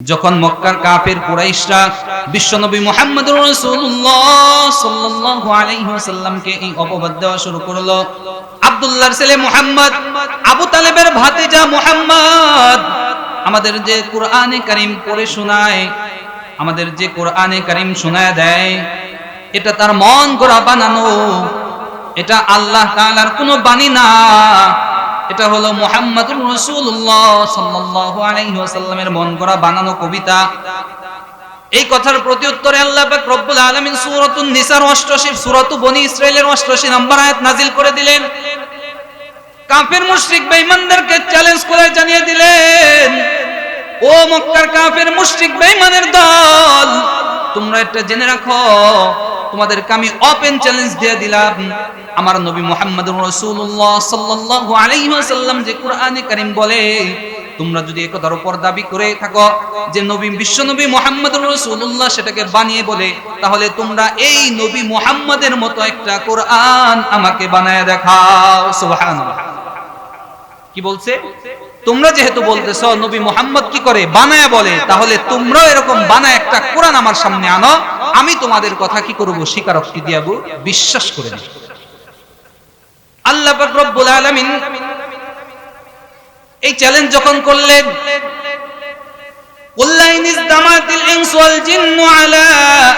যখন মক্কার কাফের কুরাইশরা বিশ্বনবী মুহাম্মদুর রাসূলুল্লাহ সাল্লাল্লাহু আলাইহি ওয়াসাল্লামকে এই অপবাদ দেওয়া শুরু করল। আব্দুল্লাহর ছেলে মুহাম্মদ, আবু তালেবের ভাতিজা মুহাম্মদ। আমাদের যে কোরআনে কারীম পড়ে শোনায়, আমাদের যে কোরআনে কারীম শোনায় দেয়, এটা তার মন গড়া বানানো, এটা আল্লাহ তাআলার কোনো বাণী না। এটা হলো মুহাম্মাদুর রাসূলুল্লাহ সাল্লাল্লাহু আলাইহি ওয়াসাল্লামের মন করা বানানো কবিতা। এই কথার প্রতি উত্তরে আল্লাহ পাক রব্বুল আলামিন সূরাতুন নিসার 88 সূরাতু বনি ইসরাইলের 88 নম্বর আয়াত নাজিল করে দিলেন। কাফের মুশরিক বেঈমানদেরকে চ্যালেঞ্জ করে জানিয়ে দিলেন, ও মক্কার কাফের মুশরিক বেঈমানের দল তোমরা এটা জেনে রাখো, তোমাদেরকে আমি ওপেন চ্যালেঞ্জ দিয়ে দিলাম। আমার নবী মুহাম্মদুর রাসূলুল্লাহ সাল্লাল্লাহু আলাইহি ওয়াসাল্লাম যে কোরআনে কারীম বলে, তোমরা যদি একথার উপর দাবি করে থাকো যে নবী, বিশ্ব নবী মুহাম্মদুর রাসূলুল্লাহ সেটাকে বানিয়ে বলে, তাহলে তোমরা এই নবী মুহাম্মদের মতো একটা কোরআন আমাকে বানায় দেখাও। সুবহানাল্লাহ। কি বলছে? তোমরা যেহেতু বলতেছ নবী মোহাম্মদ কি করে বানায় বলে তাহলে তোমরাও এরকম বানায় একটা কোরআন আমার সামনে আনো আমি তোমাদের কথা কি করব স্বীকারোক্তি দিয়াব বিশ্বাস করে নেব আল্লাহ পাক রব্বুল আলামিন এই চ্যালেঞ্জ যখন করলেন قل لئن اجتمعت الإنس والجن على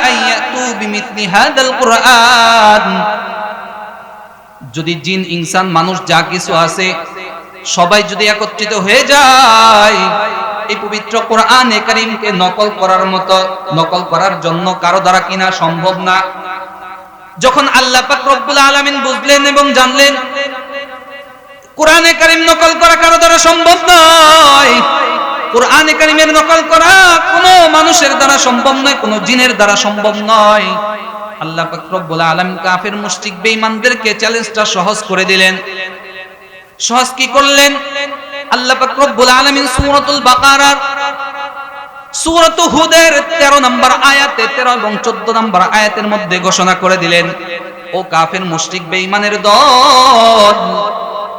أن يأتوا بمثل هذا القرآن যদি জিন ইনসান মানুষ যা কিছু আছে সবাই যদি একত্রিত হয়ে যায়, এই পবিত্র কোরআনে কারীমকে নকল করার মতো, নকল করার জন্য কারও দ্বারা কিনা সম্ভব না। যখন আল্লাহ পাক রব্বুল আলামিন বুঝলেন এবং জানলেন, কোরআনে কারীম নকল করা কারও দ্বারা সম্ভব নয়। কোরআনে কারীমের নকল করা কোনো মানুষের দ্বারা সম্ভব নয়, কোনো জিনের দ্বারা সম্ভব নয়। আল্লাহ পাক রব্বুল আলামিন কাফের মুশরিক বেঈমানদেরকে চ্যালেঞ্জটা সহজ করে দিলেন। সহজ কি করলেন? আল্লাহ পাক রব্বুল আলামিন সূরাতুল বাকারার সূরাত হুদের 13 নম্বর আয়াতে 13 এবং 14 নম্বর আয়াতের মধ্যে ঘোষণা করে দিলেন, ও কাফের, মুশরিক, বেঈমানের দল,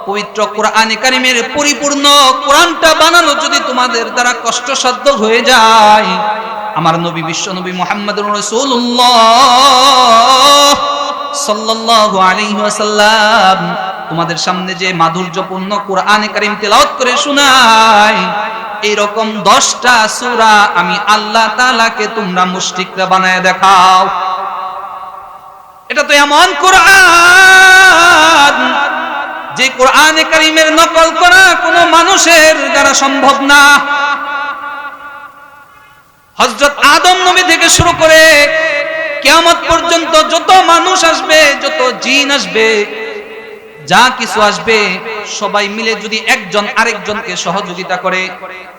পবিত্র কোরআনে কারিমের পরিপূর্ণ কোরআনটা বানানো যদি তোমাদের দ্বারা কষ্টসাধ্য হয়ে যায়, আমার নবী বিশ্ব নবী মুহাম্মদুর রাসূলুল্লাহ সাল্লাল্লাহু আলাইহি ওয়াসাল্লাম তোমাদের সামনে যে মাধুর্যপূর্ণ কোরআনে কারিম তেলাওয়াত করে শোনায় এরকম দশটা সূরা আমি আল্লাহ তাআলাকে তোমরা মুশরিকরা বানায় দেখাও। এটা তো এমন কোরআন যে কোরআনে কারিমের নকল করা কোনো মানুষের দ্বারা সম্ভব না। হযরত আদম নবী থেকে শুরু করে কিয়ামত পর্যন্ত যত মানুষ আসবে, যত জিন আসবে যা কিছু আসবে, সবাই মিলে যদি একজন আরেকজনকে সহযোগিতা করে,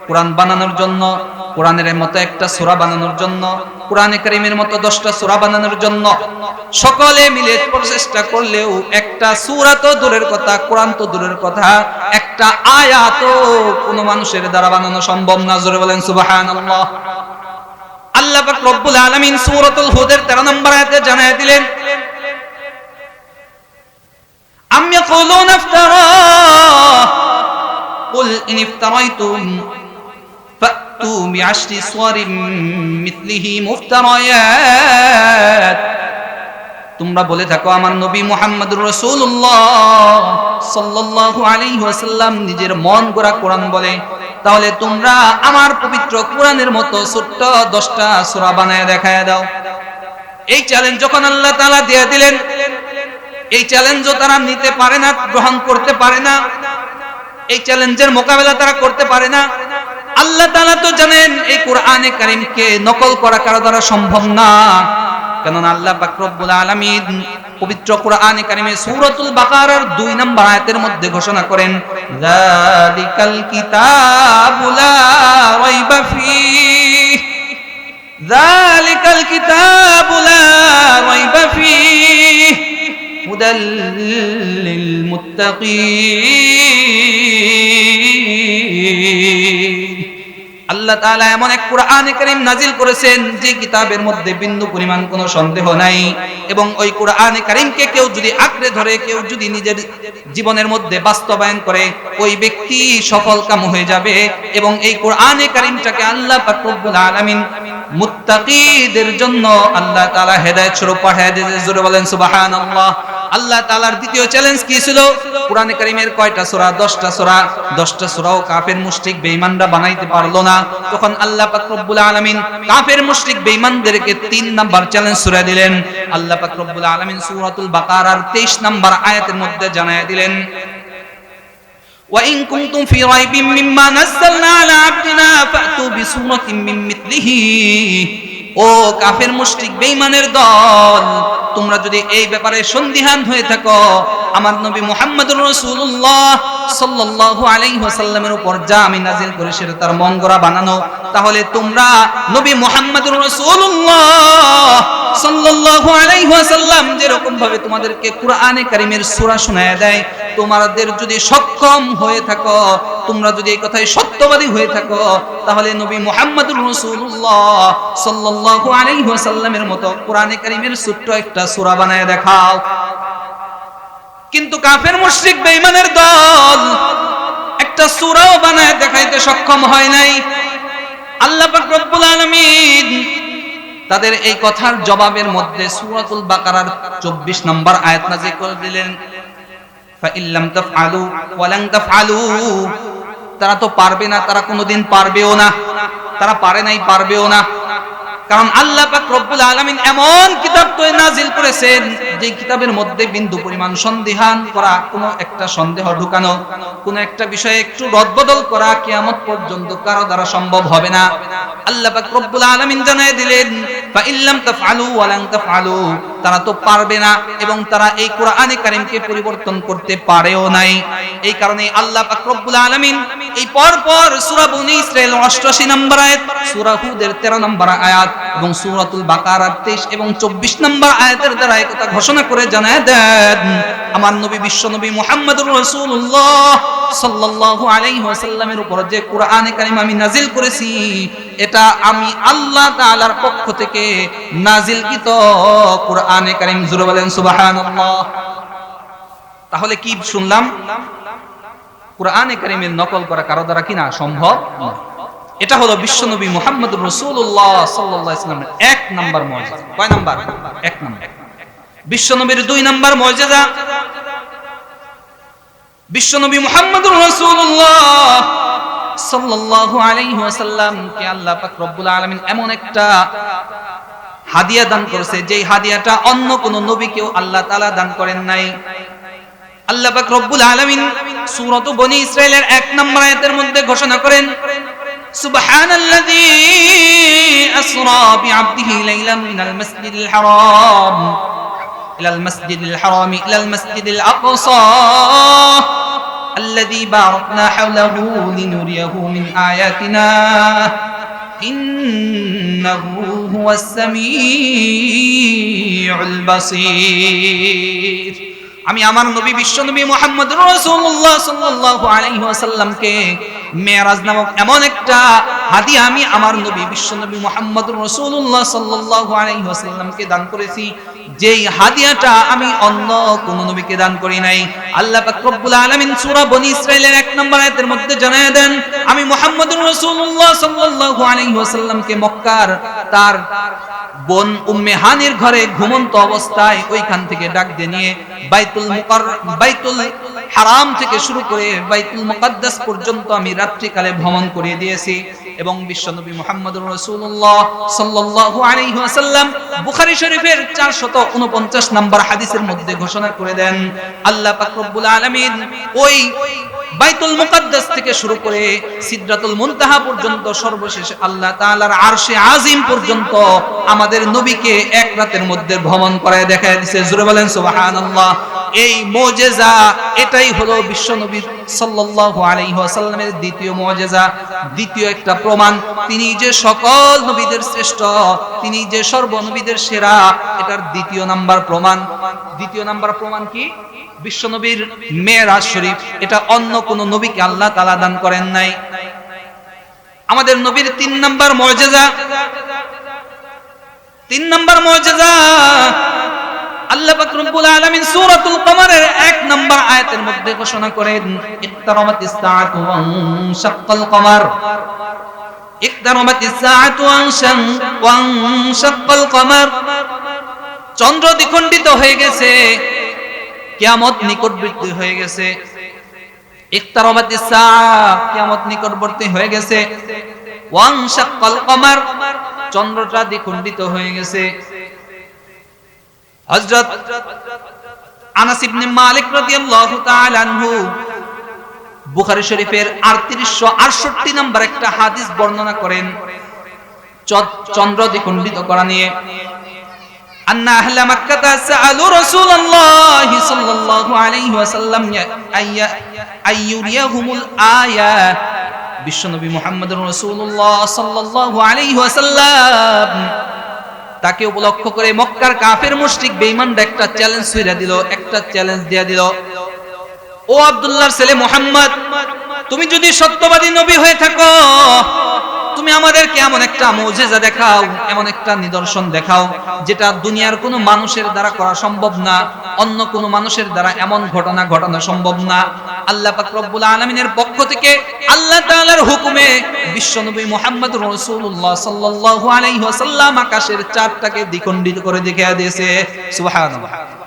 কোরআন বানানোর জন্য, কোরআনের মতো একটা সূরা বানানোর জন্য, কোরআনে কারীমের মতো দশটা সূরা বানানোর জন্য, সকলে মিলে প্রচেষ্টা করলেও একটা সূরা তো দূরের কথা, কোরআন তো দূরের কথা, একটা আয়াত কোনো মানুষের দ্বারা বানানো সম্ভব না, জোরে বলেন সুবহানাল্লাহ। আল্লাহ পাক রব্বুল আলামিন সূরাতুল হুদের 13 নম্বর আয়াতে জানায় দিলেন يقولون افتراه قل إن افتريتم فأتوا بعشر صور مثله مفتريات তোমরা বলে থাকো আমার নবী মুহাম্মদুর রাসূলুল্লাহ সাল্লাল্লাহু আলাইহি ওয়াসাল্লাম নিজের মন গড়া কোরআন বলে তাহলে তোমরা আমার পবিত্র কোরআনের মতো ছোট্ট দশটা সূরা বানায় দেখায় দাও এই চ্যালেঞ্জ যখন আল্লাহ তাআলা দিয়ে দিলেন এই চ্যালেঞ্জও তারা নিতে পারে না, গ্রহণ করতে পারে না। এই চ্যালেঞ্জের মোকাবেলা তারা করতে পারে না। আল্লাহ তাআলা তো জানেন, এই কোরআনে কারীমকে নকল করা কারও দ্বারা সম্ভব না। কেননা আল্লাহ পাক রব্বুল আলামিন পবিত্র কোরআনে কারীমে সূরাতুল বাকারার 2 নম্বর আয়াতের মধ্যে ঘোষণা করেন, যালিকাল কিতাবু লা রাইবা ফীহ। যালিকাল কিতাবু লা রাইবা ফীহ। هدى للمتقين আল্লাহ তাআলা এমন এক কোরআনে কারীম নাজিল করেছেন যে কিতাবের মধ্যে বিন্দু পরিমাণ কোনো সন্দেহ নাই এবং ওই কোরআনে কারীমকে কেউ যদি আঁকড়ে ধরে কেউ যদি নিজের জীবনের মধ্যে বাস্তবায়ন করে ওই ব্যক্তি সফল কাম হয়ে যাবে এবং এই কোরআনে কারীমটাকে আল্লাহ পাক রব্বুল আলামিন মুত্তাকিদের জন্য আল্লাহ তাআলা হেদায়েত স্বরূপ পাঠিয়ে দিয়েছে জোরে বলেন সুবহানাল্লাহ আল্লাহ তাআলার দ্বিতীয় চ্যালেঞ্জ কি ছিল কোরআনে কারীমের কয়টা সূরা 10টা সূরা 10টা সূরাও কাফের মুশরিক বেঈমানরা বানাইতে পারলো না তখন আল্লাহ পাক রব্বুল আলামিন কাফের মুশরিক বেঈমানদেরকে তিন নাম্বার চ্যালেঞ্জ সূরা দিলেন আল্লাহ পাক রব্বুল আলামিন সূরাতুল বাকারার 23 নাম্বার আয়াতের মধ্যে জানায়া দিলেন وإن كنتم في ريب مما نزلنا على عبدنا فأتوا بسورة من مثله ও কাফের মুশরিক, বেঈমানের দল, তোমরা যদি এই ব্যাপারে সন্দিহান হয়ে থাকো, আমার নবী মুহাম্মদুর রাসূলুল্লাহ সাল্লাল্লাহু আলাইহি ওয়াসাল্লামের উপর যা আমি নাজিল করি সেটা তার গড়া বানানো, তাহলে তোমরা নবী মুহাম্মদুর রাসূলুল্লাহ সাল্লাল্লাহু আলাইহি ওয়াসাল্লাম যেরকম ভাবে তোমাদেরকে কোরআনে কারীমের সূরা শোনায় দেয়, তোমাদের যদি সক্ষম হয়ে থাকো, তোমরা যদি এই কথায় সত্যবাদী হয়ে থাকো, তাহলে নবী মুহাম্মদুর রাসূলুল্লাহ সাল্লাল্লাহু আলাইহি ওয়াসাল্লামের মতো কোরআনে কারীমের ছোট্ট একটা সূরা বানায় দেখাও। কিন্তু কাফের মুশরিক বেঈমানের দল একটা সূরাও বানায় দেখাইতে সক্ষম হয় নাই। আল্লাহ পাক রব্বুল আলামিন তাদের এই কথার জবাবের মধ্যে সূরাতুল বাকারার 24 নম্বর আয়াত নাযিল করে দিলেন। ফাইল্লাম তাফআলু ওয়ালান তাফআলু। তারা তো পারবে না, তারা কোনোদিন পারবেও না। তারা পারে নাই, পারবেও না। কারণ আল্লাহ পাক রব্বুল আলামিন এমন কিতাব তো নাজিল করেছেন যে কিতাবের মধ্যে বিন্দু পরিমাণ সন্দেহান করা, কোনো একটা সন্দেহ ঢুকানো, কোনো একটা বিষয়ে একটু রদবদল করা কিয়ামত পর্যন্ত কারও দ্বারা সম্ভব হবে না। আল্লাহ পাক রব্বুল আলামিন জানায় দিলেন তারা তো পারবে না এবং তারা এই কোরআনে পরিবর্তন করতে পারেও নাই। এই কারণে আল্লাহ আলামিন এই পর পর সূরা বনী ইসরাইল 88 নম্বর আয়াত, সূরা 13 নম্বর আয়াত এবং সূরাতুল বাকারার 23 এবং 24 নম্বর আয়াতের দ্বারা একথা ঘোষণা করে জানায় দেন। আমার নবী, বিশ্ব নবী মুহাম্মদুর রাসূলুল্লাহ সাল্লাল্লাহু আলাইহি ওয়াসাল্লামের উপর যে কোরআনে কারীম আমি নাজিল করেছি, এটা আমি আল্লাহ তাআলার পক্ষ থেকে নাজিলকৃত কোরআনে কারীম। জুড়ে বলেন, সুবহানাল্লাহ। তাহলে কি শুনলাম? কোরআনে কারীমের নকল করা কারও দ্বারা কিনা সম্ভব? এটা হলো বিশ্বনবী মুহাম্মদ রাসূলুল্লাহ সাল্লাল্লাহু আলাইহি ওয়াসাল্লামের এক নাম্বার মজা কয় নাম্বার? এক নাম্বার। বিশ্বনবীর দুই নাম্বার মুজিজা বিশ্বনবী মুহাম্মদুর রাসূলুল্লাহ সাল্লাল্লাহু আলাইহি ওয়াসাল্লাম কে আল্লাহ পাক রব্বুল আলামিন এমন একটা হাদিয়া দান করেছে, যেই হাদিয়াটা অন্য কোন নবীকেও আল্লাহ তাআলা দান করেন নাই। আল্লাহ পাক রব্বুল আলামিন সূরাত বনি ইসরাইলের এক নম্বর আয়াতের মধ্যে ঘোষণা করেন, সুবহানাল্লাযী আসরা বিআবদিহি লাইলাম মিনাল মাসজিদিল হারাম। ইলাল মাসজিদিল হারাম ইলাল মাসজিদিল আকসা الذي باركنا حوله لنريه من آياتنا إنه هو السميع البصير আমি আমার নবী বিশ্ব নবী মোহাম্মদ রাসূলুল্লাহ সাল্লাল্লাহু আলাইহি মেরাজ নামক এমন একটা হাদিয়া আমি আমার নবী, বিশ্ব নবী মোহাম্মদ রসুল্লাহ ওয়াসাল্লামকে দান করেছি। যেই হাদিয়াটা আমি অন্য কোন নবীকে দান করি নাই। আল্লাহ রব্বুল আলামিন সূরা বনি ইসরাইলের এক নম্বর আয়াতের মধ্যে জানায় দেন, আমি মুহাম্মদুর রাসূলুল্লাহ সাল্লাল্লাহু আলাইহি ওয়াসাল্লামকে মক্কার তার বোন উম্মে হানির ঘরে ঘুমন্ত অবস্থায় ওইখান থেকে ডাক দিয়ে নিয়ে বাইতুল মুকার বাইতুল হারাম থেকে শুরু করে বাইতুল মুকাদ্দাস পর্যন্ত আমি রাত্রিকালে ভ্রমণ করিয়ে দিয়েছি। এবং বিশ্বনবী মুহাম্মদুর রাসূলুল্লাহ সাল্লাল্লাহু আলাইহি ওয়াসাল্লাম বুখারী শরীফের 449 নম্বর হাদিসের মধ্যে ঘোষণা করে দেন, আল্লাহ পাক রব্বুল আলামিন ওই বাইতুল মুকাদ্দাস থেকে শুরু করে সিদরাতুল মুনতাহা পর্যন্ত সর্বশেষ আল্লাহ তাআলার আরশে আজিম পর্যন্ত আমাদের নবীকে এক রাতের মধ্যে ভ্রমণ করায় দেখায় দিয়েছে জোরে বলেন, সুবহানাল্লাহ। এই মুজিজা, এটাই হলো বিশ্ব নবী সাল্লাল্লাহু আলাইহি ওয়াসাল্লামের দ্বিতীয় মুজিজা, দ্বিতীয় একটা প্রমাণ। তিনি যে সকল নবীদের শ্রেষ্ঠ, তিনি যে সর্বনবীদের সেরা, এটার দ্বিতীয় নাম্বার প্রমাণ। দ্বিতীয় নাম্বার প্রমাণ কি? বিশ্বনবীর মেয়েরাজ শরীফ, এটা অন্য কোন নবীকে আল্লাহ তালা দান করেন নাই। আমাদের নবীর তিন নাম্বার মর্যাদা তিন নাম্বার মর্যাদা আল্লাহ পাক রব্বুল আলামিন সূরাতুল আয়াতের মধ্যে ঘোষণা করেন সাআতু সাআতু চন্দ্র দ্বিখণ্ডিত হয়ে গেছে। কিয়ামত নিকটবর্তী হয়ে গেছে। ইকতারামাতিস সাআ কিয়ামত নিকটবর্তী হয়ে গেছে। কমার। চন্দ্রটা দ্বিখণ্ডিত হয়ে গেছে। হযরত আনাস ইবনে মালিক রাদিয়াল্লাহু তাআলা আনহু বুখারী শরীফের 3868 নম্বর একটা হাদিস বর্ণনা করেন। চন্দ্র দ্বিখণ্ডিত করা নিয়ে। আন্না আহলা মক্কাতা সাআলু রাসূলুল্লাহ সাল্লাল্লাহু আলাইহি ওয়াসাল্লাম আইয়া আইয়ুরিয়াহুমুল আয়া। বিশ্বনবী মুহাম্মদুর রাসূলুল্লাহ সাল্লাল্লাহু আলাইহি ওয়াসাল্লাম তাকে উপলক্ষ করে মক্কার কাফের মুশরিক বেঈমানরা একটা চ্যালেঞ্জ ছুঁড়ে দিল, একটা চ্যালেঞ্জ দিয়ে দিল। ও আব্দুল্লাহর ছেলে মোহাম্মদ, তুমি যদি সত্যবাদী নবী হয়ে থাকো তুমি আমাদেরকে এমন একটা মুজিজা দেখাও, এমন একটা নিদর্শন দেখাও, যেটা দুনিয়ার কোনো মানুষের দ্বারা করা সম্ভব না, অন্য কোনো মানুষের দ্বারা এমন ঘটনা ঘটানো সম্ভব না। আল্লাহ পাক রব্বুল আলামিনের পক্ষ থেকে আল্লাহ তাআলার হুকুমে বিশ্বনবী মুহাম্মদ রাসূলুল্লাহ সাল্লাল্লাহু আলাইহি ওয়াসাল্লাম আকাশের চারটাকে দ্বিখণ্ডিত করে দেখিয়ে দিয়েছে। সুবহানাল্লাহ।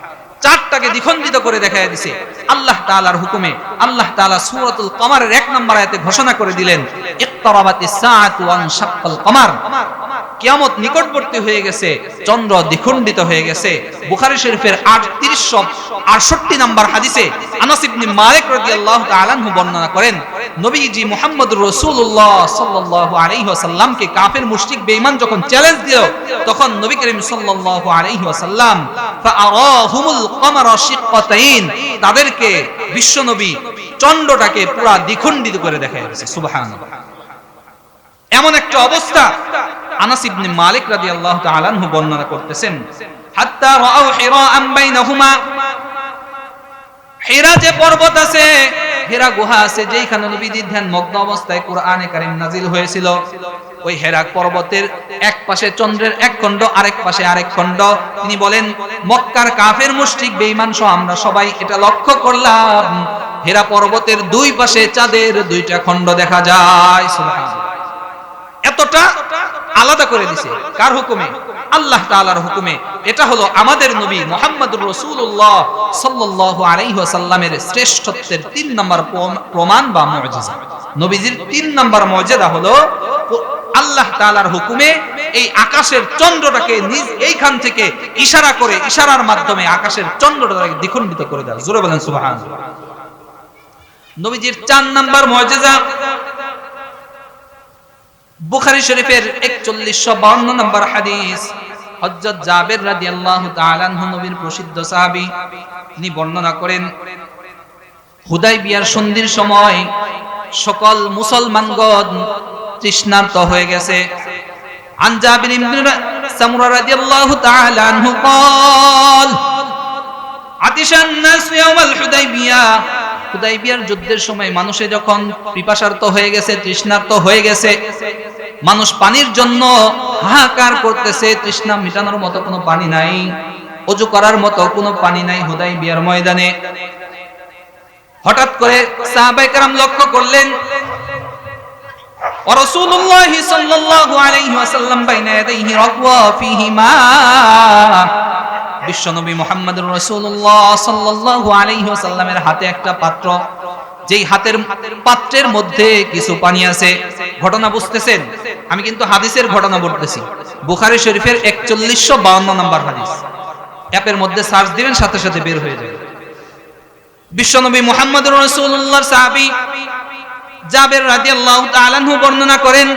চারটাকে দ্বিখণ্ডিত করে দেখায় দিছে। আল্লাহ তাআলার হুকুমে, আল্লাহ তাআলা সূরাতুল কমারের এক নম্বর আয়াতে ঘোষণা করে দিলেন ইকতারাবাতিস সাআতু ওয়ান শাক্কাল কমার। কিয়ামত নিকটবর্তী হয়ে গেছে, চন্দ্র দ্বিখণ্ডিত হয়ে গেছে। বুখারী শরীফের 3868 নম্বর হাদিসে আনাস ইবনে মালিক রাদিয়াল্লাহু তাআলা বর্ণনা করেন নবীজি মুহাম্মদুর রাসূলুল্লাহ সাল্লাল্লাহু আলাইহি ওয়াসাল্লামকে কাফের, মুশরিক, বেঈমান যখন চ্যালেঞ্জ দিল, তখন নবী করিম সাল্লাল্লাহু আলাইহি ওয়াসাল্লাম ফাআরাহুমুল কমারা শিক্কাতাইন তাদেরকে বিশ্বনবী চন্দ্রটাকে পুরা দ্বিখণ্ডিত করে দেখায় দিয়েছে, সুবহানাল্লাহ। এমন একটা অবস্থা আনাস মালিক রাদিয়াল্লাহু তাআলা আনহু বর্ণনা করতেছেন, হাত্তা হিরা যে পর্বত আছে হেরা গুহা আছে যেখানে নবীজি ধ্যান মগ্ন অবস্থায় কোরআনে কারীম নাজিল হয়েছিল। ওই হেরা পর্বতের এক পাশে চন্দ্রের এক খণ্ড, আরেক পাশে আরেক খণ্ড। তিনি বলেন, মক্কার কাফের মুশরিক, বেঈমান সহ আমরা সবাই এটা লক্ষ্য করলাম। হেরা পর্বতের দুই পাশে চাঁদের দুইটা খণ্ড দেখা যায়। এতটা আলাদা করে দিছে। কার হুকুমে? আল্লাহ তাআলার হুকুমে। এটা হলো আমাদের নবী মুহাম্মদুর রাসূলুল্লাহ সাল্লাল্লাহু আলাইহি ওয়াসাল্লামের শ্রেষ্ঠত্বের তিন নম্বর প্রমাণ বা মুজিজা। নবীজির তিন নম্বর মর্যাদা হলো আল্লাহ তাআলার হুকুমে এই আকাশের চন্দ্রটাকে নিজ এইখান থেকে ইশারা করে ইশারার মাধ্যমে আকাশের চন্দ্রটাকে দ্বিখণ্ডিত করে দেয়। জোরে বলেন সুবহানাল্লাহ। নবীজির চার নম্বর মর্যাদা বুখারী শরীফের 4152 নম্বর হাদিস হযরত জাবের রাদিয়াল্লাহু তাআলা আনহু নবীর প্রসিদ্ধ সাহাবী তিনি বর্ণনা করেন হুদাইবিয়ার সন্ধির সময় সকল মুসলমানগণ তৃষ্ণার্ত হয়ে গেছে عن جابر بن سمرة رضي الله تعالى عنه قال عطش الناس يوم الحديبية হুদাইবিয়ার যুদ্ধের সময় মানুষে যখন পিপাসার্ত হয়ে গেছে, তৃষ্ণার্ত হয়ে গেছে, মানুষ পানির জন্য হাহাকার করতেছে, তৃষ্ণা মিটানোর মতো কোনো পানি নাই, অজু করার মতো কোনো পানি নাই হুদাইবিয়ার ময়দানে। হঠাৎ করে সাহাবায়ে কেরাম লক্ষ্য করলেন ورسول الله صلى الله عليه وسلم بين يديه ركوة فيه ماء বিশ্বনবী মুহাম্মদুর রাসূলুল্লাহ সাল্লাল্লাহু আলাইহি ওয়াসাল্লামের হাতে একটা পাত্র যেই হাতের পাত্রের মধ্যে কিছু পানি আছে ঘটনা বুঝতেছেন আমি কিন্তু হাদিসের ঘটনা বলতেছি বুখারী শরীফের 4152 নম্বর হাদিস অ্যাপের মধ্যে সার্চ দিবেন সাথে সাথে বের হয়ে যাবে বিশ্বনবী মুহাম্মদুর রাসূলুল্লাহর সাহাবী জাবের রাদিয়াল্লাহু তাআলা আনহু বর্ণনা করেন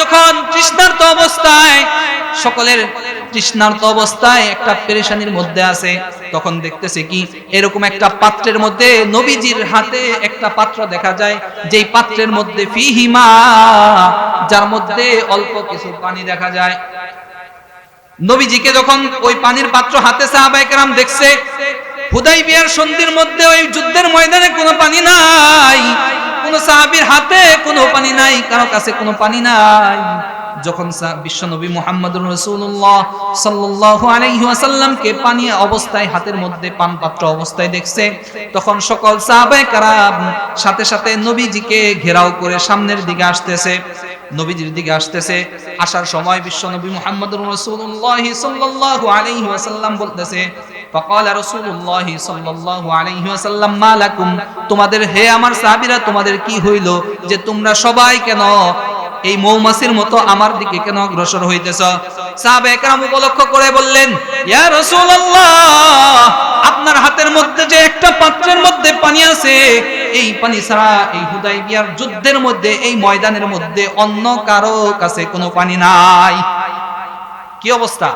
যখন তৃষ্ণার্ত অবস্থায়, সকলের তৃষ্ণার্ত অবস্থায় একটা পেরেশানির মধ্যে আছে, তখন দেখতেছে কি, এরকম একটা পাত্রের মধ্যে নবীজির হাতে একটা পাত্র দেখা যায়, যেই পাত্রের মধ্যে ফিহিমা যার মধ্যে অল্প কিছু পানি দেখা যায়। নবীজিকে যখন ওই পানির পাত্র হাতে সাহাবায়ে কেরাম দেখছে হুদাইবিয়ার সন্ধির মধ্যে ওই যুদ্ধের ময়দানে কোনো পানি নাই। কোন সাহাবীর হাতে কোনো পানি নাই, কারও কাছে কোনো পানি নাই। যখন বিশ্ব নবী মুহাম্মদুর রাসূলুল্লাহ সাল্লাল্লাহু আলাইহি ওয়াসাল্লামকে পানি অবস্থায়, হাতের মধ্যে পান পাত্র অবস্থায় দেখছে, তখন সকল সাহাবায়ে কারাম সাথে সাথে নবীজিকে ঘেরাও করে সামনের দিকে আসতেছে। নবীজির দিকে আসতেছে। আসার সময় বিশ্ব নবী মুহাম্মদুর রাসূলুল্লাহ সাল্লাল্লাহু আলাইহি ওয়াসাল্লাম বলতেছে ফাকালা রাসূলুল্লাহি সাল্লাল্লাহু আলাইহি ওয়াসাল্লাম মালাকুম তোমাদের হে আমার সাহাবীরা, তোমাদের কি হইল যে তোমরা সবাই কেন এই মৌমাছির মতো আমার দিকে কেন অগ্রসর হইতেছ? সাহাবে একরাম উপলক্ষ করে বললেন, ইয়া রাসূলুল্লাহ, আপনার হাতের মধ্যে যে একটা পাত্রের মধ্যে পানি আছে, এই পানি ছাড়া এই হুদাইবিয়ার যুদ্ধের মধ্যে, এই ময়দানের মধ্যে অন্য কারও কাছে কোনো পানি নাই। কি অবস্থা?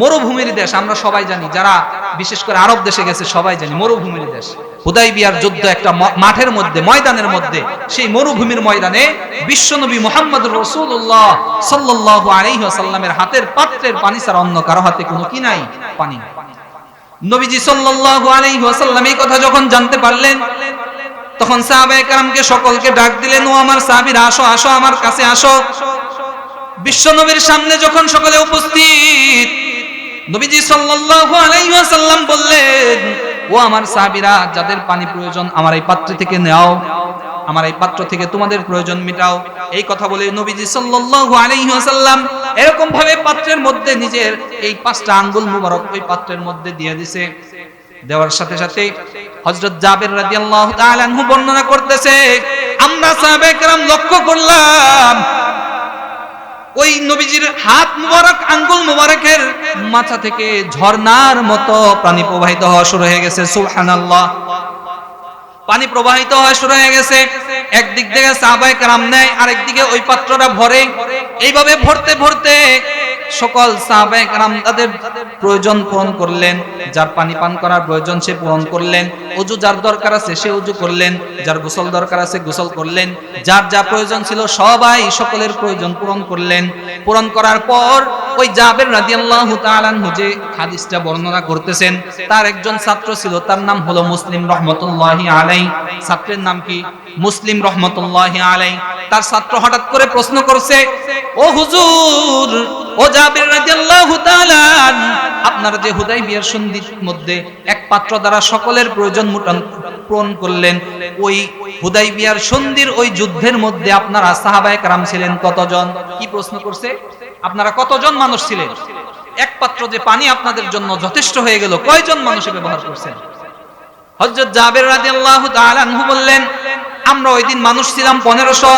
মরুভূমির দেশ, আমরা সবাই জানি। যারা বিশেষ করে আরব দেশে গেছে, সবাই জানি মরুভূমির দেশ। হুদাইবিয়ার যুদ্ধ একটা মাঠের মধ্যে, ময়দানের মধ্যে, সেই মরুভূমির ময়দানে বিশ্বনবী মোহাম্মদ রসুল্লাহ সাল্লাহ আলহিহাসাল্লামের হাতের পাত্রের পানি ছাড়া অন্য কারও হাতে কোনো কি নাই? পানি। নবীজি সাল্লাল্লাহু আলাইহি ওয়াসাল্লাম এই কথা যখন জানতে পারলেন, তখন সাহাবায়ে কেরামকে সকলকে ডাক দিলেন, ও আমার সাহাবীরা, আসো আসো, আমার কাছে আসো। বিশ্বনবীর সামনে যখন সকলে উপস্থিত নবীজি সাল্লাল্লাহু আলাইহি ওয়াসাল্লাম বললেন, ও আমার সাহাবীরা, যাদের পানি প্রয়োজন, আমার এই পাত্র থেকে নাও। আমার এই পাত্র থেকে তোমাদের প্রয়োজন মিটাও। এই কথা বলে নবীজি সাল্লাল্লাহু আলাইহি ওয়াসাল্লাম এরকম ভাবে পাত্রের মধ্যে নিজের এই পাঁচটা আঙ্গুল মুবারক ওই পাত্রের মধ্যে দিয়ে দিছে। দেওয়ার সাথে সাথে হযরত জাবের রাদিয়াল্লাহু তাআলা আনহু বর্ণনা করতেছে, আমরা সাহাবায়ে কেরাম লক্ষ্য করলাম ওই নবীজির হাত মুবারক, আঙ্গুল মুবারকের মাথা থেকে ঝর্ণার মতো পানি প্রবাহিত হওয়া শুরু হয়ে গেছে, সুবহানাল্লাহ। পানি প্রবাহিত হওয়া শুরু হয়ে গেছে। একদিক থেকে সাহাবায়ে কেরাম নেয় আরেক দিকে ওই পাত্রটা ভরে। এইভাবে ভরতে ভরতে সকল সাহাবায়ে তাদের প্রয়োজন পূরণ করলেন। যার পানি পান করার প্রয়োজন সে পূরণ করলেন। ওযু যার দরকার আছে সে ওযু করলেন। যার গোসল দরকার আছে গোসল করলেন। যার যা প্রয়োজন ছিল সবাই সকলের প্রয়োজন পূরণ করলেন। পূরণ করার পর ওই জাবের রাদিয়াল্লাহু তাআলা যে হাদিসটা বর্ণনা করতেছেন, তার একজন ছাত্র ছিল, তার নাম হলো মুসলিম রহমতুল্লাহি আলাই ছাত্রের নাম কি? মুসলিম রহমতুল্লাহি আলাই তার ছাত্র হঠাৎ করে প্রশ্ন করছে, ও হুজুর, ও জাবির রাদিয়াল্লাহু তাআলা আপনারা যে হুদাইবিয়ার সন্ধির মধ্যে এক পাত্র দ্বারা সকলের প্রয়োজন পূরণ করলেন। ওই হুদাইবিয়ার সন্ধির ওই যুদ্ধের মধ্যে আপনারা সাহাবায় কারাম ছিলেন কতজন? কি প্রশ্ন করছে? আপনারা কতজন মানুষ ছিলেন? এক পাত্র যে পানি আপনাদের জন্য যথেষ্ট হয়ে গেল, কয়জন মানুষে ব্যবহার করছেন? আমরা ওই দিন মানুষ ছিলাম পনেরোশো।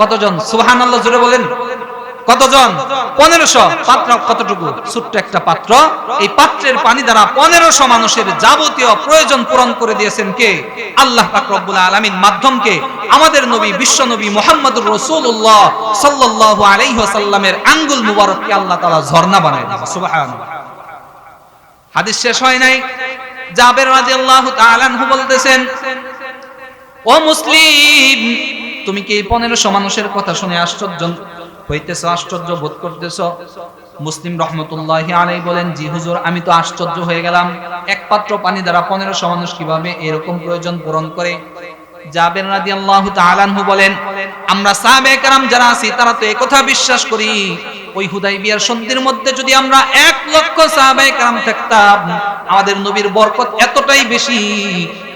কতজন? সুবহানাল্লাহ জুড়ে বলেন। কতজন? পনেরোশো। পাত্র কতটুকু? ছোট্ট একটা পাত্র। এই পাত্রের পানি দ্বারা পনেরোশো মানুষের যাবতীয় প্রয়োজন পূরণ করে দিয়েছেন কে? আল্লাহ রব্বুল আলমিন। মাধ্যমকে আমাদের নবী, বিশ্ব নবী মোহাম্মদুর রসুল্লাহ সাল্লাহ আলাইসাল্লামের আঙ্গুল মুবারককে আল্লাহ তালা ঝর্ণা বানায় হাদিস শেষ হয় নাই? জাবের রাদিয়াল্লাহু তাআলা আনহু বলতেছেন, ও মুসলিম, তুমি কি এই পনেরোশো মানুষের কথা শুনে আশ্চর্য হইতেছ আশ্চর্য বোধ করতেছ মুসলিম রহমতুল্লাহ আলাই বলেন জি হুজুর আমি তো আশ্চর্য হয়ে গেলাম এক পাত্র পানি দ্বারা পনেরোশো মানুষ কিভাবে এরকম প্রয়োজন পূরণ করে জাবের রাদিয়াল্লাহু তাআলা আনহু বলেন আমরা সাহাবে کرام যারা আছি তারা তো একথা বিশ্বাস করি ওই হুদাইবিয়ার সন্ধির মধ্যে যদি আমরা এক লক্ষ সাহাবে کرام থাকতাম আমাদের নবীর বরকত এতটাই বেশি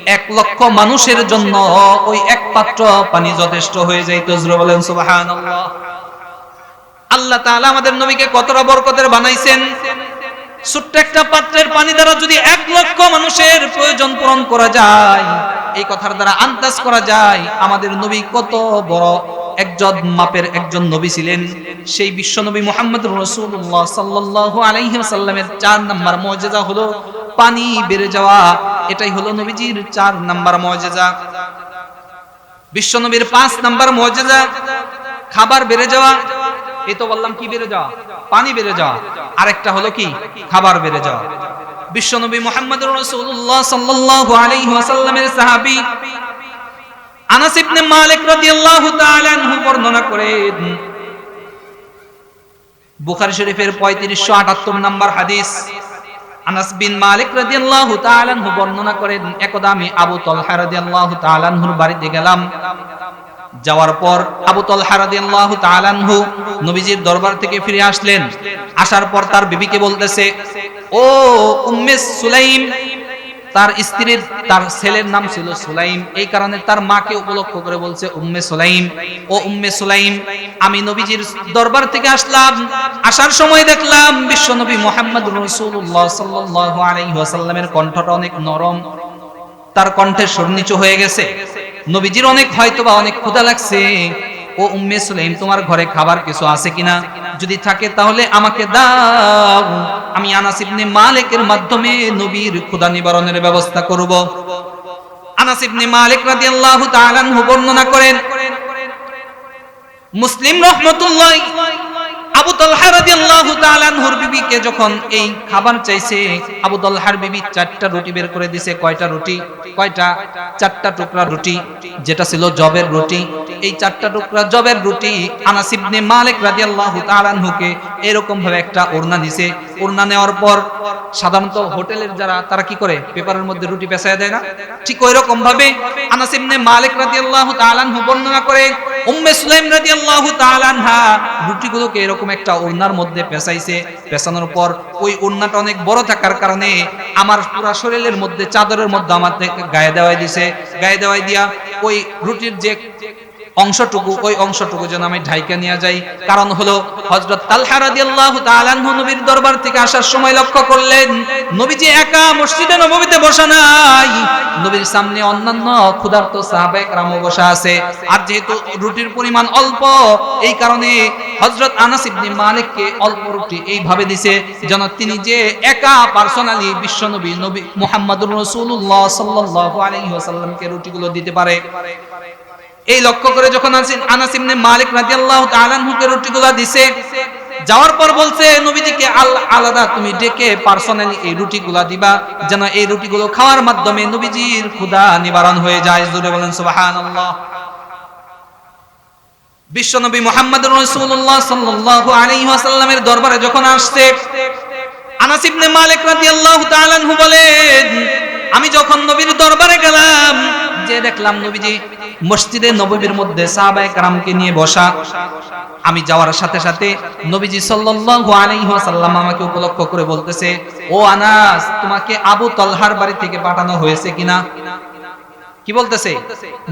এক লক্ষ মানুষের জন্য ওই এক পাত্র পানি যথেষ্ট হয়ে যাইত বলেন সুবহানাল্লাহ আল্লাহ তাআলা আমাদের নবীকে কতটা বরকতের বানাইছেন। ছোট্ট একটা পাত্রের পানি দ্বারা যদি এক লক্ষ মানুষের প্রয়োজন পূরণ করা যায়, এই কথার দ্বারা আন্দাজ করা যায় আমাদের নবী কত বড় একজন মাপের একজন নবী ছিলেন। সেই বিশ্ব নবী মোহাম্মদ রসুল্লাহ সাল্লাল্লাহু আলাইহি সাল্লামের চার নাম্বার মর্যাদা হলো পানি বেড়ে যাওয়া। এটাই হলো নবীজির চার নাম্বার মর্যাদা বিশ্ব নবীর পাঁচ নাম্বার মর্যাদা খাবার বেড়ে যাওয়া। এই তো বললাম কি বেড়ে যাওয়া? পানি বেড়ে যাওয়া। আরেকটা হলো কি? খাবার বেড়ে যাওয়া। বিশ্বনবী মোহাম্মদ ইবনে মালিক বর্ণনা শরীফের 3578 নম্বর হাদিস। আনাস বিন মালিক বর্ণনা করেন, একদা আমি আবু তালহা রাদিয়াল্লাহু তাআলা বাড়িতে গেলাম। যাওয়ার পর আবু তালহা রাদিয়াল্লাহু তাআলা আনহু নবীজির দরবার থেকে ফিরে আসলেন। আসার পর তার বিবিকে বলতেছে, ও উম্মে সুলাইম, তার স্ত্রীর, তার ছেলের নাম ছিল সুলাইম। এই কারণে তার মাকে উপলক্ষ করে বলছে, উম্মে সুলাইম, ও উম্মে সুলাইম, আমি নবীজির দরবার থেকে আসলাম। আসার সময় দেখলাম বিশ্ব নবী মোহাম্মদ রসুল্লাহ ওয়াসাল্লামের কণ্ঠটা অনেক নরম। তার কণ্ঠের স্বর নিচু হয়ে গেছে। নবীজির অনেক হয়তো বা অনেক ক্ষুধা লাগছে। ও উম্মে সুলাইম, তোমার ঘরে খাবার কিছু আছে কিনা? যদি থাকে তাহলে আমাকে দাও। আমি আনাস ইবনে মালিকের মাধ্যমে নবীর ক্ষুধা নিবারণের ব্যবস্থা করব। আনাস ইবনে মালিক রাদিয়াল্লাহু তাআলা বর্ণনা করেন, মুসলিম রহমতুল্লাহ আবু তালহা রাদিয়াল্লাহু তাআলা বিবিকে যখন এই খাবার চাইছে, আবু তালহার বিবি চারটা রুটি বের করে কয়টা রুটি? কয়টা? চারটা টুকরা রুটি, যেটা ছিল জবের রুটি। এই চারটা টুকরা জবের রুটি আনাস ইবনে মালিক রাদিয়াল্লাহু তাআলা এরকম ভাবে একটা ওড়না ওড়না নেওয়ার পর সাধারণত হোটেলের যারা, তারা কি করে? পেপারের মধ্যে রুটি পেঁচায় দেয় না? ঠিক ওই রকম ভাবে আনাস ইবনে মালিক রাদিয়াল্লাহু তাআলা বর্ণনা করে, উম্মে সুলাইম রাদিয়াল্লাহু তাআলা রুটিগুলোকে এরকম একটা ওড়নার মধ্যে পেঁচাইছে, পেঁচানোর পর ওই ওড়নাটা অনেক বড় থাকার কারণে আমার পুরা শরীরের মধ্যে, চাদরের মধ্যে আমার গায়ে দেওয়াই দিছে। গায়ে দেওয়াই দিয়া ওই রুটির যে অংশটুকু, ওই অংশটুকু যেন আমি ঢাইকা নিয়ে যাই। কারণ হলো হযরত তালহা রাদিয়াল্লাহু তাআলা নবীর দরবার থেকে আসার সময় লক্ষ্য করলেন, নবীজি একা মসজিদে নববীতে বসা নাই। নবীর সামনে অন্যান্য ক্ষুধার্ত সাহাবায়ে কেরামও বসা আছে। আর যেহেতু রুটির পরিমাণ অল্প, এই কারণে হযরত আনাস ইবনে মালিককে অল্প রুটি এইভাবে দিছে যেন তিনি যে একা পার্সোনালি বিশ্বনবী নবী মুহাম্মদুর রাসূলুল্লাহ সাল্লাল্লাহু আলাইহি ওয়াসাল্লামকে রুটিগুলো দিতে পারে। এই লক্ষ্য করে যখন আছেন আনাস ইবনে মালিক রাদিয়াল্লাহু তাআলা আনহুকে রুটিগুলো দিছে, যাওয়ার পর বলছে, নবীজিকে আল- আলাদা তুমি ডেকে পার্সোনালি এই রুটিগুলো দিবা, যেন এই রুটিগুলো খাওয়ার মাধ্যমে নবীজির ক্ষুধা নিবারণ হয়ে যায়। জোরে বলেন, সুবহানাল্লাহ। বিশ্বনবী মুহাম্মদ রাসূলুল্লাহ সাল্লাল্লাহু আলাইহি ওয়াসাল্লামের দরবারে যখন আসছে, আনাস ইবনে মালিক রাদিয়াল্লাহু তাআলা বলেন, আমি যখন নবীর দরবারে গেলাম যে দেখলাম নবীজি মসজিদে নবীর মধ্যে সাহাবায়ে কারামকে নিয়ে বসা। আমি যাওয়ার সাথে সাথে নবীজি সাল্লাল্লাহু আলাইহি ওয়াসাল্লাম আমাকে উপলক্ষ করে বলতেছে, ও আনাস, তোমাকে আবু তালহার বাড়ি থেকে পাঠানো হয়েছে কিনা? কি বলতেছে?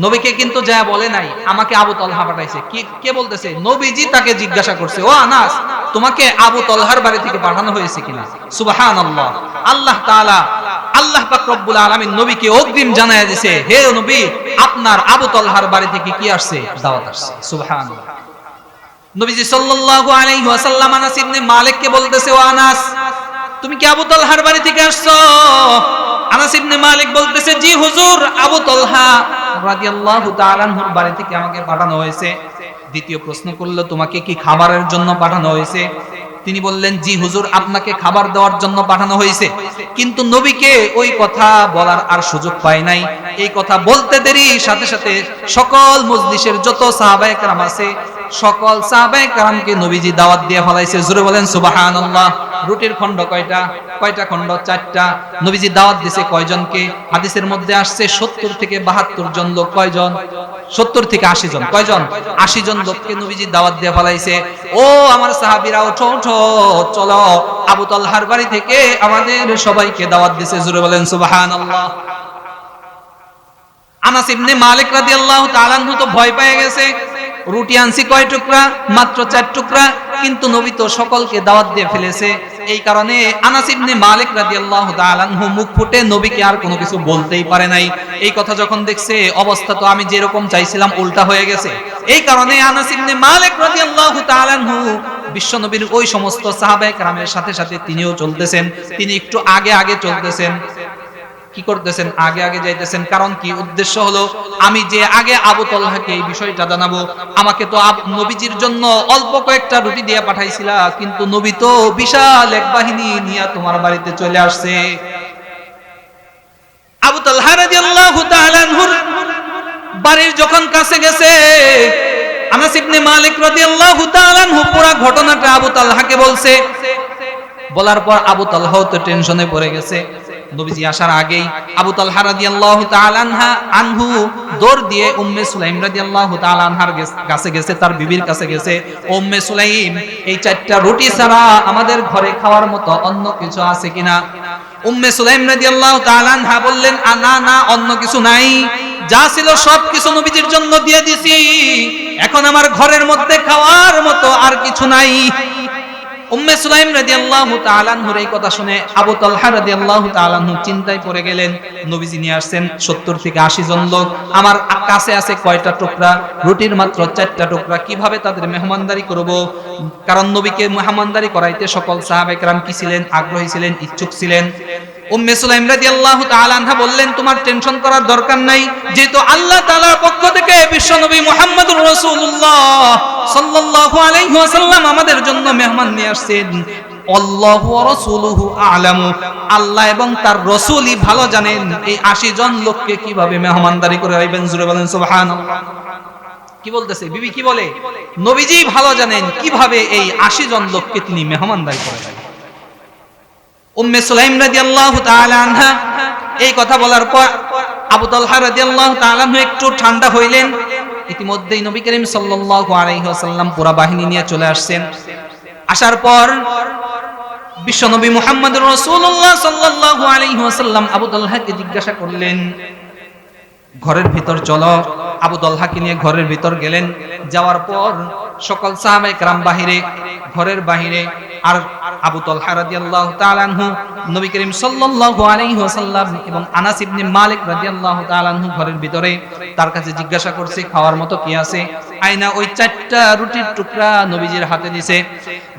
নবীকে কিন্তু যা বলে নাই, আমাকে আবু তলহা পাঠাইছে। কি, কে বলতেছে? নবীজি তাকে জিজ্ঞাসা করছে, ও আনাস, তোমাকে আবু তলহার বাড়ি থেকে পাঠানো হয়েছে কিনা? সুবহানাল্লাহ। আল্লাহ তাআলা, আল্লাহ পাক রব্বুল আলামিন নবীকে অগ্রিম জানায় দিছে, হে নবী, আপনার আবু তলহার বাড়ি থেকে কি আসছে? দাওয়াত আসছে। সুবহানাল্লাহ। নবীজি সাল্লাল্লাহু আলাইহি ওয়াসাল্লাম আনাস ইবনে মালিককে বলতেছে, ও আনাস তুমি কি আবু তলহার বাড়ি থেকে আসছো? আনাস ইবনে মালিক বলতেছে, জি হুজুর, আবু তলহা রাদিয়াল্লাহু তাআলা আনহুর বাড়ি থেকে আমাকে পাঠানো হয়েছে। দ্বিতীয় প্রশ্ন করল, তোমাকে কি খাবারের জন্য পাঠানো হয়েছে? তিনি বললেন, জি হুজুর, আপনাকে খাবার দেওয়ার জন্য পাঠানো হয়েছে। কিন্তু নবীকে ওই কথা বলার আর সুযোগ পায় নাই। এই কথা বলতে দেরি, সাথে সাথে সকল মজলিসের যত সাহাবায়ে কেরাম আছে, সকল সাহাবায়ে কেরামকে নবীজি দাওয়াত দিয়ে ফলাইছে। জোরে বলেন, সুবহানাল্লাহ। রুটির খণ্ড কয়টা? কয়টা খণ্ড? চারটা। নবীজি দাওয়াত দিছে কয়জনকে? হাদিসের মধ্যে আসছে সত্তর থেকে বাহাত্তর জন লোক। কয়জন? সত্তর থেকে আশি জন। কয়জন? আশি জন লোককে নবীজি দাওয়াত দিয়ে ফলাইছে। ও আমার সাহাবিরা, ওঠো ওঠো, চলো। আবু তলহার বাড়ি থেকে আমাদের সবাইকে দাওয়াত দিছে। জুড়ে বলেন, সুবহানাল্লাহ। আনাস ইবনে মালিক রাদিয়াল্লাহু তাআলা তো ভয় পেয়ে গেছে। রুটি আনছি কয় টুকরা? মাত্র চার টুকরা। কিন্তু নবী তো সকলকে দাওয়াত দিয়ে ফেলেছে। এই কারণে আনাস ইবনে মালিক রাদিয়াল্লাহু তাআলা মুখ ফুটে নবীকে আর কোনো কিছু বলতেই পারে নাই। এই কথা যখন দেখছে, অবস্থা তো আমি যেরকম চাইছিলাম উল্টা হয়ে গেছে। এই কারণে আনাস ইবনে মালিক রাদিয়াল্লাহু তাআলা বিশ্বনবীর ওই সমস্ত সাহাবায়ে কেরামের সাথে সাথে তিনিও চলতেছেন। তিনি একটু আগে আগে চলতেছেন। কি করতেছেন? আগে আগে যাইতেছেন। কারণ কি? উদ্দেশ্য হলো, আমি যে আগে আবু তলহাকে এই বিষয়টা জানাব, আমাকে তো নবীজির জন্য অল্প কয়েকটা রুটি দিয়ে পাঠাইছিলা, কিন্তু নবী তো বিশাল এক বাহিনী নিয়ে তোমার বাড়িতে চলে আসছে। আবু তলহা রাদিয়াল্লাহু তাআলা বাড়ির যখন কাছে গেছে, আনাস ইবনে মালিক রাদিয়াল্লাহু তাআলা পুরো ঘটনাটা আবু তালহাকে বলছে। বলার পর আবু তালহাও তো টেনশনে পড়ে গেছে। নবীজি আসার আগেই আবু তালহা রাদিয়াল্লাহু তাআলা আনহা আনহু দৌড় দিয়ে উম্মে সুলাইম রাদিয়াল্লাহু তাআলা আনহার কাছে গেছে তার বিবির কাছে গেছে। উম্মে সুলাইম এই চারটা রুটি ছাড়া আমাদের ঘরে খাওয়ার মতো অন্য কিছু আছে কিনা? উম্মে সুলাইম রাদিয়াল্লাহু তাআলা আনহা বললেন "আ, না না অন্য কিছু নাই। যা ছিল সব কিছু নবীজির জন্য দিয়ে দিছি। এখন আমার ঘরের মধ্যে খাওয়ার মতো আর কিছু নাই। উম্মে সুলাইম রাদিয়াল্লাহু তাআলা আনহুর এই কথা শুনে আবু তালহা রাদিয়াল্লাহু তাআলা আনহু চিন্তায় পড়ে গেলেন, নবীজি নিয়ে আসছেন 70 থেকে 80 জন লোক। আমার কাছে আছে কয়টা টুকরা, রুটির মাত্র চারটা টুকরা, কীভাবে তাদের মেহমানদারি করব? কারণ নবীকে মেহমানদারি করাইতে সকল সাহাবেকরাম কি ছিলেন? আগ্রহী ছিলেন, ইচ্ছুক ছিলেন। উম্মে সুলাইম তাআলা আনহা বললেন, তোমার টেনশন করার দরকার নাই। যেহেতু আল্লাহ তাআলার পক্ষ থেকে মুহাম্মদুর রাসূলুল্লাহ সাল্লাল্লাহু আলাইহি ওয়াসাল্লাম আমাদের জন্য মেহমান নিয়ে আসছেন। আল্লাহু ওয়া রাসূলুহু আ'লামু। আল্লাহ এবং তার রাসূলই ভালো জানেন এই 80 জন লোককে কীভাবে মেহমানদারি করে আইবেন? জুরে বলেন, সুবহানাল্লাহ। কি বলতেছে? বিবি কি বলে? নবীজি ভালো জানেন কীভাবে এই 80 জন লোককে তিনি মেহমানদারি করে উম্মে সুলাইম আনহা এই কথা বলার পর আবু একটু ঠান্ডা হইলেন। নবী করিম সাল্লাল্লাহু আলাইহি ওয়াসাল্লাম পুরা বাহিনী নিয়ে চলে আসছেন। আসার পর বিশ্বনবী মুহাম্মদুর রাসূলুল্লাহ সাল্লাল্লাহু আলাইহি ওয়াসাল্লাম আবু জিজ্ঞাসা করলেন ঘরের ভিতর চলো আবু দলহাকে নিয়ে ঘরের ভিতর গেলেন যাওয়ার পর সকল সাহাবায়ে کرام বাহিরে ঘরের বাহিরে আর আবু তলহা রাদিয়াল্লাহু তাআলা আনহু নবী করিম সাল্লাল্লাহু আলাইহি ওয়াসাল্লাম এবং আনাস ইবনে মালিক রাদিয়াল্লাহু তাআলা আনহু ঘরের ভিতরে তার কাছে জিজ্ঞাসা করছে খাওয়ার মতো কি আছে আয়না ওই চারটা রুটির টুকরা নবীজির হাতে দিছে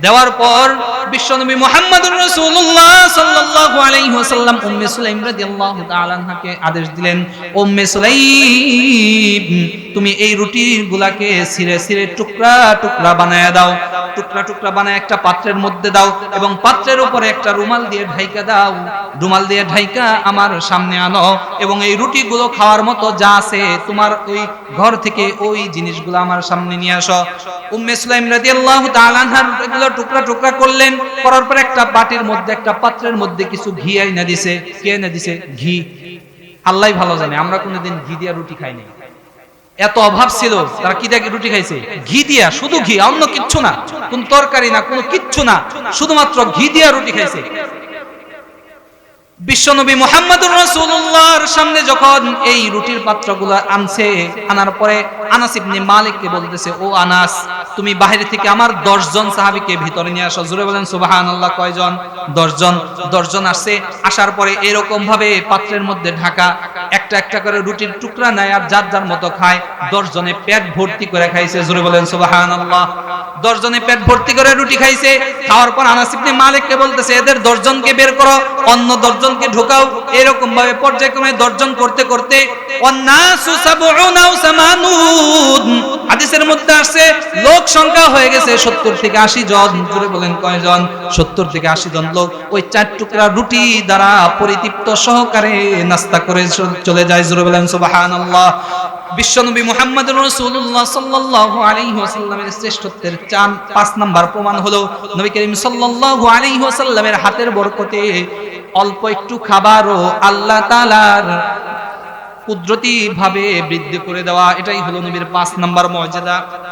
দেওয়ার পর বিশ্বনবী মুহাম্মদুর রাসূলুল্লাহ সাল্লাল্লাহু আলাইহি ওয়াসাল্লাম উম্মে সুলাইম রাদিয়াল্লাহু তাআলা আনহাকে আদেশ দিলেন, উম্মে সুলাইম, তুমি এই রুটিগুলাকে ছিঁড়ে ছিঁড়ে টুকরা টুকরা বানায়া দাও। টুকরা টুকরা বানায় একটা পাত্রের মধ্যে দাও এবং পাত্রের উপরে একটা রুমাল দিয়ে ঢাইকা দাও। রুমাল দিয়ে ঢাইকা আমার সামনে আনো এবং এই রুটিগুলো খাওয়ার মতো যা আছে তোমার ওই ঘর থেকে ওই জিনিসগুলো আমার সামনে নিয়ে আসো। উম্মে সুলাইম রাদিয়াল্লাহু তাআলা আনহার এগুলো টুকরা টুকরা করলেন। করার পর একটা বাটির মধ্যে, একটা পাত্রের মধ্যে কিছু ঘি আইনা দিছে। কে আইনা দিছে? ঘি। আল্লাহই ভালো জানে, আমরা কোনোদিন ঘি দিয়া রুটি খাইনি এত অভাব ছিল, তারা কি দিয়ে রুটি খাইছে? ঘি দিয়া, শুধু ঘি, অন্য কিচ্ছু না। কোন তরকারি না, কোনো কিচ্ছু না। শুধুমাত্র ঘি দিয়া রুটি খাইছে। বিশ্বনবী মুহাম্মদুর রাসূলুল্লাহর সামনে যখন এই রুটির পাত্রগুলো আনছে, আনার পরে আনাস ইবনে মালিককে বলতেছে, ও আনাস, তুমি বাইরে থেকে আমার 10 জন সাহাবীকে ভিতরে নিয়ে আসো। জোরে বলেন, সুবহানাল্লাহ, কয়জন? 10 জন 10 জন আসছে, আসার পরে এরকম ভাবে পাত্রের মধ্যে ঢাকা, একটা একটা করে রুটির টুকরা নেয় আর যার যার মতো খায় 10 জনে পেট ভর্তি করে খাইছে। জোরে বলেন, সুবহানাল্লাহ। 10 জনে পেট ভর্তি করে রুটি খাইছে, খাওয়ার পর আনাস ইবনে মালিককে বলতেছে, এদের 10 জনকে বের করো, অন্য 10 জনকে ঢোকাও। এরকম ভাবে পর্যায়ক্রমে দর্জন করতে করতে হাদিসের মধ্যে আছে লোক সংখ্যা হয়ে গেছে 70 থেকে 80 জন। জুড়ে বলেন কয়জন? 70 থেকে 80 জন লোক ওই চার টুকরা রুটি দ্বারা পরিতৃপ্ত সহকারে নাস্তা করে চলে যায়। জুড়ে বলেন সুবহানাল্লাহ। বিশ্বনবী মুহাম্মদ সাল্লাল্লাহু আলাইহি ওয়াসাল্লামের শ্রেষ্ঠত্বের চান। পাঁচ নাম্বার প্রমাণ হলো নবী করিম সাল্লাল্লাহু আলাইহি ওয়াসাল্লামের হাতের বরকতে অল্প একটু খাবারও আল্লাহ তাআলার কুদরতি ভাবে বৃদ্ধি করে দেওয়া, এটাই হলো নবীর পাঁচ নাম্বার মর্যাদা।